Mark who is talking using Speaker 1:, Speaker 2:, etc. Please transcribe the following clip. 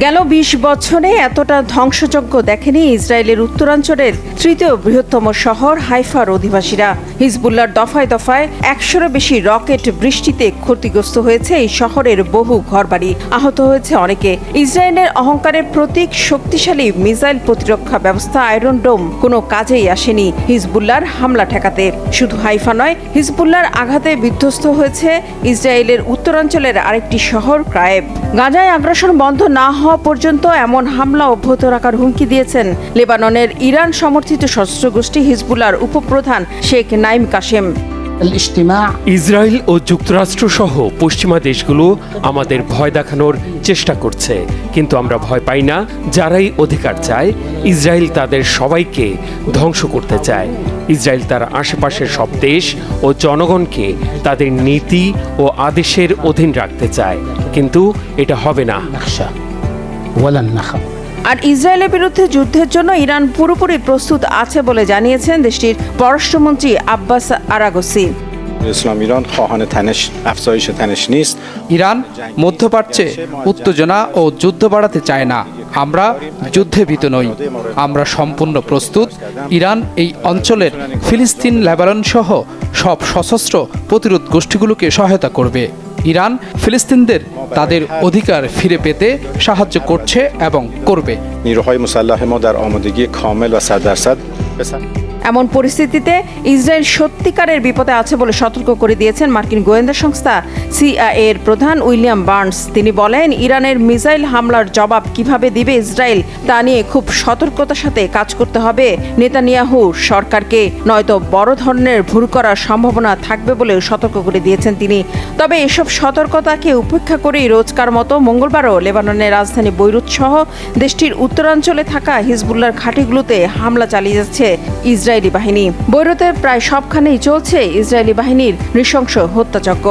Speaker 1: গেল বিশ বছরে এতটা ধ্বংসযজ্ঞ দেখেনি ইসরায়েলের উত্তরাঞ্চলের তৃতীয় বৃহত্তম শহর হাইফার অধিবাসীরা। হিজবুল্লার দফায় দফায় একশোরও বেশি রকেট বৃষ্টিতে ক্ষতিগ্রস্ত হয়েছে এই শহরের বহু ঘরবাড়ি। আহত হয়েছে অনেকে। ইসরায়েলের অহংকারের প্রতীক শক্তিশালী মিসাইল প্রতিরক্ষা ব্যবস্থা আয়রন ডোম কোনো কাজেই আসেনি হিজবুল্লার হামলা ঠেকাতে। শুধু হাইফা নয় হিজবুল্লার আঘাতে বিধ্বস্ত হয়েছে ইসরায়েলের উত্তরাঞ্চলের আরেকটি শহর ক্রায়েব। গাজায় আগ্রাসন বন্ধ না হওয়া পর্যন্ত এমন হামলা অব্যাহত রাখার হুমকি দিয়েছেন লেবাননের ইরান সমর্থিত সশস্ত্র গোষ্ঠী হিজবুলার উপপ্রধান শেখ নাইম কাশেম।
Speaker 2: ইসরায়েল ও যুক্তরাষ্ট্র সহ পশ্চিমা দেশগুলো আমাদের ভয় দেখানোর চেষ্টা করছে। কিন্তু আমরা ভয় পাই না যারাই অধিকার চায়। ইসরায়েল তাদের সবাইকে ধ্বংস করতে চায়। ইসরায়েল তার আশেপাশের সব দেশ ও জনগণকে তাদের নীতি ও আদেশের অধীন রাখতে চায়। কিন্তু এটা হবে না।
Speaker 1: আর ইসরায়েলের বিরুদ্ধে যুদ্ধের জন্য ইরান পুরোপুরি প্রস্তুত আছে বলে জানিয়েছেন দেশটির পররাষ্ট্রমন্ত্রী আব্বাস আরাগসি।
Speaker 3: ইরান মধ্যপ্রাচ্যে উত্তেজনা ও যুদ্ধ বাড়াতে চায় না। আমরা যুদ্ধে ভীত নই। আমরা সম্পূর্ণ প্রস্তুত। ইরান এই অঞ্চলের ফিলিস্তিন লেবারন সহ সব সশস্ত্র প্রতিরোধ গোষ্ঠীগুলোকে সহায়তা করবে। ইরান, ফিলিস্তিনদের তাদের অধিকার ফিরে পেতে সাহায্য করছে এবং করবে।
Speaker 4: নিরহয় মুসাল্লাহ গিয়ে অমদিগি খমেল ও সাদারসাদ
Speaker 1: এমন পরিস্থিতিতে ইসরায়েল সত্যিকারের বিপদে আছে বলে সতর্ক করে দিয়েছেন মার্কিন গোয়েন্দা সংস্থা সিআইএ এর প্রধান উইলিয়াম বার্নস। তিনি বলেন, ইরানের মিসাইল হামলার জবাব কীভাবে দিবে ইসরায়েল তা নিয়ে খুব সতর্কতার সাথে কাজ করতে হবে। নেতানিয়াহু সরকারকে নয়তো বড় ধরনের ভুল করার সম্ভাবনা থাকবে বলেও সতর্ক করে দিয়েছেন তিনি। তবে এসব সতর্কতাকে উপেক্ষা করেই রোজকার মতো মঙ্গলবারও লেবাননের রাজধানী বৈরুত সহ দেশটির উত্তরাঞ্চলে থাকা হিজবুল্লার ঘাঁটিগুলোতে হামলা চালিয়ে যাচ্ছে ইসরায়েলি বাহিনী। বৈরুতের প্রায় সবখানেই চলছে ইসরায়েলি বাহিনীর নৃশংস হত্যাযজ্ঞ।